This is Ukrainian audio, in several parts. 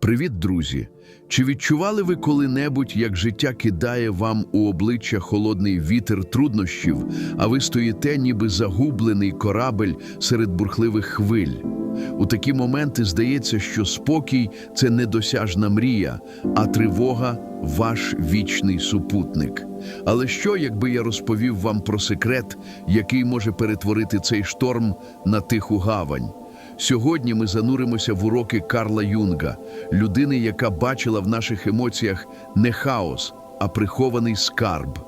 Привіт, друзі! Чи відчували ви коли-небудь, як життя кидає вам у обличчя холодний вітер труднощів, а ви стоїте, ніби загублений корабель серед бурхливих хвиль? У такі моменти здається, що спокій це недосяжна мрія, а тривога ваш вічний супутник. Але що, якби я розповів вам про секрет, який може перетворити цей шторм на тиху гавань? Сьогодні ми зануримося в уроки Карла Юнга, людини, яка бачила в наших емоціях не хаос, а прихований скарб.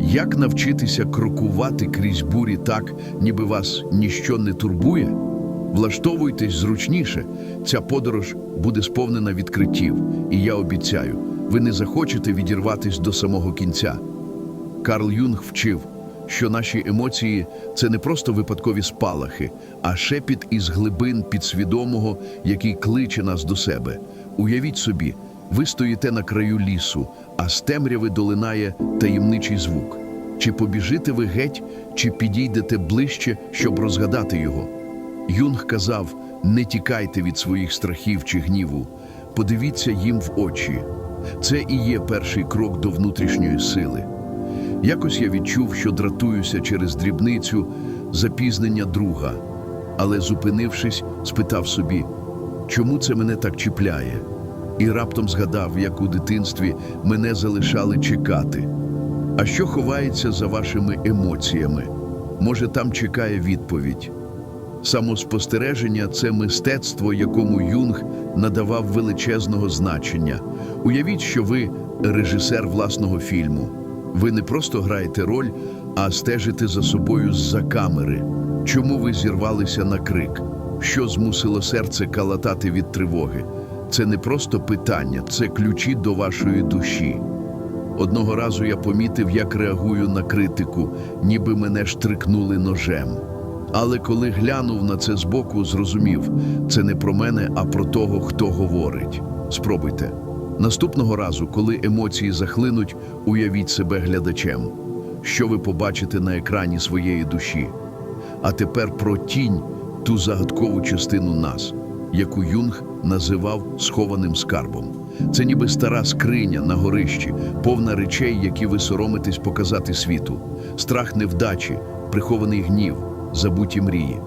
Як навчитися крокувати крізь бурі так, ніби вас ніщо не турбує? Влаштовуйтесь зручніше. Ця подорож буде сповнена відкриттів, і я обіцяю, ви не захочете відірватись до самого кінця. Карл Юнг вчив, що наші емоції це не просто випадкові спалахи, а шепіт із глибин підсвідомого, який кличе нас до себе. Уявіть собі, ви стоїте на краю лісу, а з темряви долинає таємничий звук. Чи побіжите ви геть, чи підійдете ближче, щоб розгадати його? Юнг казав: не тікайте від своїх страхів чи гніву, подивіться їм в очі. Це і є перший крок до внутрішньої сили. Якось я відчув, що дратуюся через дрібницю запізнення друга, але, зупинившись, спитав собі, чому це мене так чіпляє? І раптом згадав, як у дитинстві мене залишали чекати. А що ховається за вашими емоціями? Може, там чекає відповідь. Самоспостереження це мистецтво, якому Юнг надавав величезного значення. Уявіть, що ви режисер власного фільму. Ви не просто граєте роль, а стежите за собою з-за камери. Чому ви зірвалися на крик? Що змусило серце калатати від тривоги? Це не просто питання, це ключі до вашої душі. Одного разу я помітив, як реагую на критику, ніби мене штрикнули ножем. Але коли глянув на це збоку, зрозумів, це не про мене, а про того, хто говорить. Спробуйте. Наступного разу, коли емоції захлинуть, уявіть себе глядачем, що ви побачите на екрані своєї душі. А тепер про тінь, ту загадкову частину нас, яку Юнг називав схованим скарбом. Це ніби стара скриня на горищі, повна речей, які ви соромитесь показати світу, страх невдачі, прихований гнів, забуті мрії.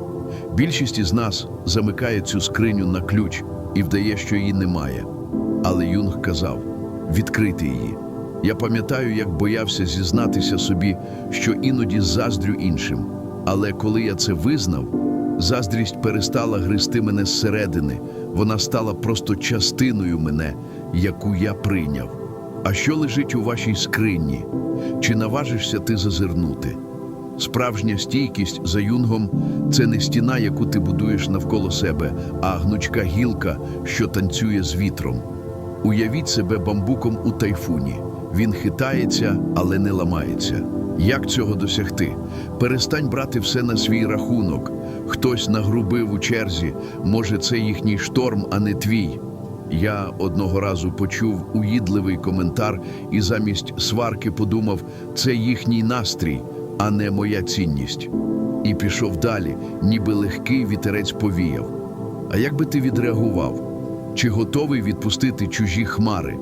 Більшість із нас замикає цю скриню на ключ і вдає, що її немає. Але Юнг казав: відкрити її. Я пам'ятаю, як боявся зізнатися собі, що іноді заздрю іншим. Але коли я це визнав, заздрість перестала гризти мене зсередини, вона стала просто частиною мене, яку я прийняв. А що лежить у вашій скрині? Чи наважишся ти зазирнути? Справжня стійкість за юнгом це не стіна, яку ти будуєш навколо себе, а гнучка гілка, що танцює з вітром. Уявіть себе бамбуком у тайфуні. Він хитається, але не ламається. Як цього досягти? Перестань брати все на свій рахунок. Хтось нагрубив у черзі, може, це їхній шторм, а не твій. Я одного разу почув уїдливий коментар і замість сварки подумав, це їхній настрій, а не моя цінність. І пішов далі, ніби легкий вітерець повіяв. А як би ти відреагував? Чи готовий відпустити чужі хмари?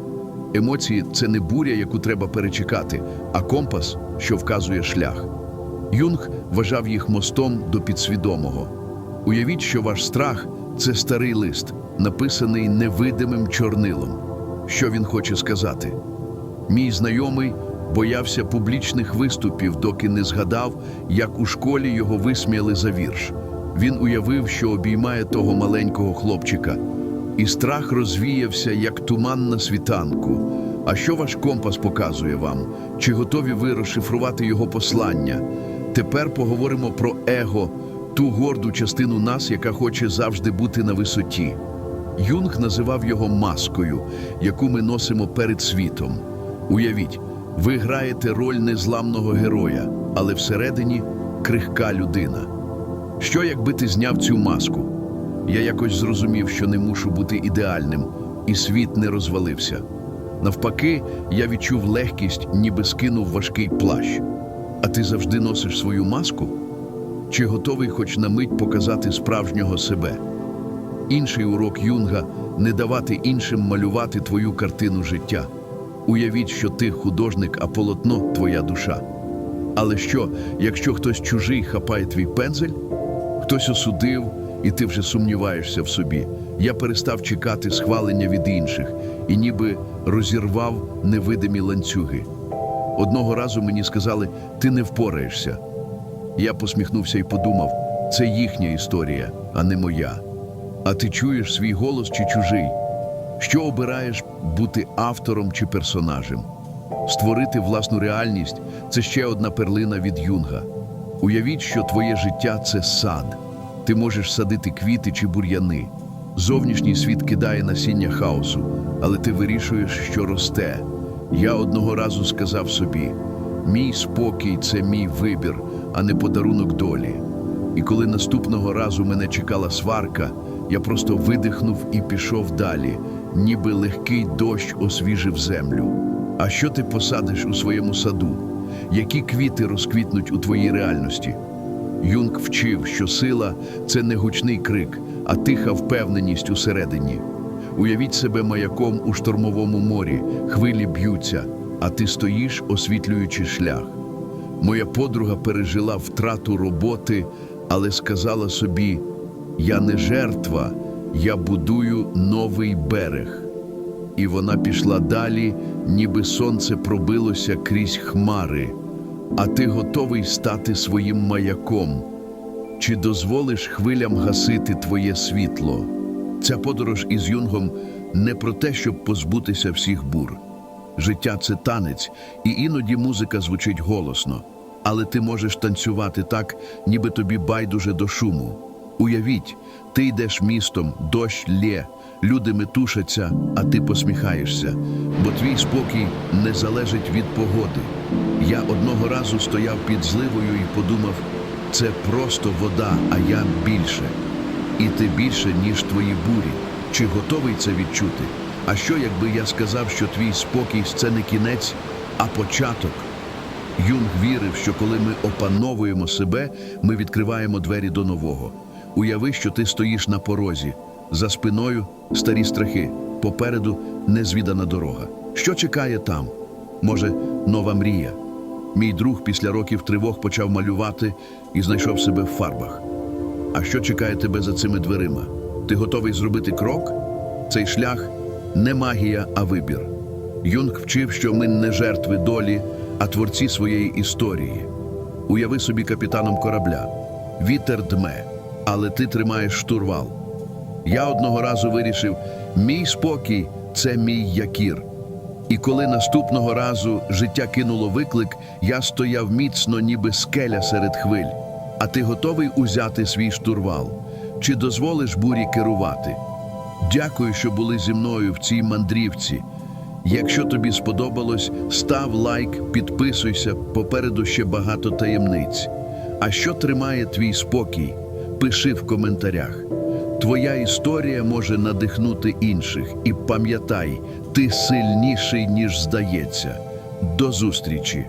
Емоції це не буря, яку треба перечекати, а компас, що вказує шлях. Юнг вважав їх мостом до підсвідомого. Уявіть, що ваш страх це старий лист, написаний невидимим чорнилом. Що він хоче сказати? Мій знайомий боявся публічних виступів, доки не згадав, як у школі його висміяли за вірш. Він уявив, що обіймає того маленького хлопчика. І страх розвіявся, як туман на світанку. А що ваш компас показує вам? Чи готові ви розшифрувати його послання? Тепер поговоримо про его, ту горду частину нас, яка хоче завжди бути на висоті. Юнг називав його маскою, яку ми носимо перед світом. Уявіть, ви граєте роль незламного героя, але всередині крихка людина. Що, якби ти зняв цю маску? Я якось зрозумів, що не мушу бути ідеальним, і світ не розвалився. Навпаки, я відчув легкість, ніби скинув важкий плащ. А ти завжди носиш свою маску? Чи готовий хоч на мить показати справжнього себе? Інший урок Юнга не давати іншим малювати твою картину життя. Уявіть, що ти художник, а полотно твоя душа. Але що, якщо хтось чужий хапає твій пензель? Хтось осудив, і ти вже сумніваєшся в собі. Я перестав чекати схвалення від інших і ніби розірвав невидимі ланцюги. Одного разу мені сказали, ти не впораєшся. Я посміхнувся і подумав, це їхня історія, а не моя. А ти чуєш свій голос чи чужий? Що обираєш бути автором чи персонажем? Створити власну реальність це ще одна перлина від юнга. Уявіть, що твоє життя це сад. Ти можеш садити квіти чи бур'яни. Зовнішній світ кидає насіння хаосу, але ти вирішуєш, що росте. Я одного разу сказав собі: мій спокій це мій вибір, а не подарунок долі. І коли наступного разу мене чекала сварка, я просто видихнув і пішов далі, ніби легкий дощ освіжив землю. А що ти посадиш у своєму саду? Які квіти розквітнуть у твоїй реальності? Юнг вчив, що сила це не гучний крик, а тиха впевненість усередині. Уявіть себе маяком у штормовому морі, хвилі б'ються, а ти стоїш, освітлюючи шлях. Моя подруга пережила втрату роботи, але сказала собі: я не жертва, я будую новий берег. І вона пішла далі, ніби сонце пробилося крізь хмари. А ти готовий стати своїм маяком? Чи дозволиш хвилям гасити твоє світло? Ця подорож із юнгом не про те, щоб позбутися всіх бур. Життя це танець, і іноді музика звучить голосно, але ти можеш танцювати так, ніби тобі байдуже до шуму. Уявіть, ти йдеш містом, дощ лє, люди метушаться, а ти посміхаєшся, бо твій спокій не залежить від погоди. Я одного разу стояв під зливою і подумав, це просто вода, а я більше. І ти більше, ніж твої бурі. Чи готовий це відчути? А що, якби я сказав, що твій спокій це не кінець, а початок? Юнг вірив, що коли ми опановуємо себе, ми відкриваємо двері до нового. Уяви, що ти стоїш на порозі, за спиною старі страхи, попереду незвідана дорога. Що чекає там? Може, нова мрія? Мій друг після років тривог почав малювати і знайшов себе в фарбах. А що чекає тебе за цими дверима? Ти готовий зробити крок? Цей шлях не магія, а вибір. Юнг вчив, що ми не жертви долі, а творці своєї історії. Уяви собі капітаном корабля. Вітер дме, але ти тримаєш штурвал. Я одного разу вирішив, мій спокій це мій якір. І коли наступного разу життя кинуло виклик, я стояв міцно, ніби скеля серед хвиль. А ти готовий узяти свій штурвал? Чи дозволиш бурі керувати? Дякую, що були зі мною в цій мандрівці. Якщо тобі сподобалось, став лайк, підписуйся, попереду ще багато таємниць. А що тримає твій спокій? Пиши в коментарях. Твоя історія може надихнути інших. І пам'ятай, ти сильніший, ніж здається. До зустрічі!